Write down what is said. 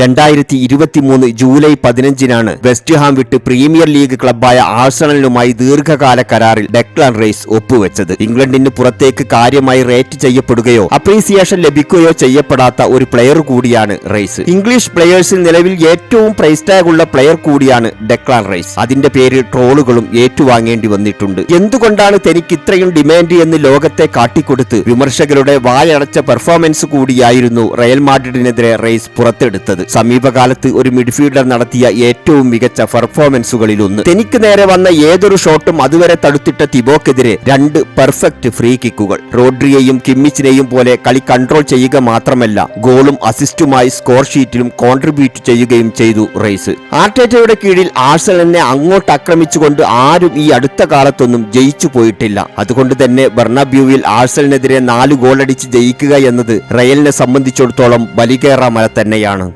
രണ്ടായിരത്തി ഇരുപത്തിമൂന്ന് ജൂലൈ പതിനഞ്ചിനാണ് വെസ്റ്റ് ഹാം വിട്ട് പ്രീമിയർ ലീഗ് ക്ലബായ ആഴ്സണലിനുമായി ദീർഘകാല കരാറിൽ ഡെക്ലാൻ റേസ് ഒപ്പുവെച്ചത്. ഇംഗ്ലണ്ടിന് പുറത്തേക്ക് കാര്യമായി റേറ്റ് ചെയ്യപ്പെടുകയോ അപ്രീസിയേഷൻ ലഭിക്കുകയോ ചെയ്യപ്പെടാത്ത ഒരു പ്ലെയർ കൂടിയാണ് റേസ്. ഇംഗ്ലീഷ് പ്ലെയേഴ്സിൽ നിലവിൽ ഏറ്റവും പ്രൈസ് ടാഗ് ഉള്ള പ്ലെയർ കൂടിയാണ് ഡെക്ലാൻ റേസ്. അതിന്റെ പേരിൽ ട്രോളുകളും ഏറ്റുവാങ്ങേണ്ടി വന്നിട്ടുണ്ട്. എന്തുകൊണ്ടാണ് തനിക്ക് ഇത്രയും ഡിമാൻഡ് എന്ന് ലോകത്തെ കാട്ടിക്കൊടുത്ത് വിമർശകരുടെ വായടച്ച പെർഫോമൻസ് കൂടിയായിരുന്നു റയൽ മാഡ്രിഡിനെതിരെ റേസ് പുറത്തെടുത്തത്? സമീപകാലത്ത് ഒരു മിഡ്ഫീൽഡർ നടത്തിയ ഏറ്റവും മികച്ച പെർഫോമൻസുകളിലൊന്ന്. തനിക്ക് നേരെ വന്ന ഏതൊരു ഷോട്ടും അതുവരെ തടുത്തിട്ട തിബോക്കെതിരെ രണ്ട് പെർഫെക്റ്റ് ഫ്രീ കിക്കുകൾ റോഡ്രിയെയും കിമ്മിച്ചിനെയും പോലെ കളി കൺട്രോൾ ചെയ്യുക മാത്രമല്ല ഗോളും അസിസ്റ്റുമായി സ്കോർ ഷീറ്റിലും കോൺട്രിബ്യൂട്ട് ചെയ്യുകയും ചെയ്തു റേസ് ആർട്ടേറ്റയുടെ കീഴിൽ ആഴ്സണലിനെ അങ്ങോട്ട് ആക്രമിച്ചുകൊണ്ട് ആരും ഈ അടുത്ത കാലത്തൊന്നും ജയിച്ചു പോയിട്ടില്ല. അതുകൊണ്ട് തന്നെ ബർണബ്യൂവിൽ ആഴ്സലിനെതിരെ നാല് ഗോളടിച്ച് ജയിക്കുക എന്നത് റയലിനെ സംബന്ധിച്ചിടത്തോളം ബലികേറാമല തന്നെയാണ്.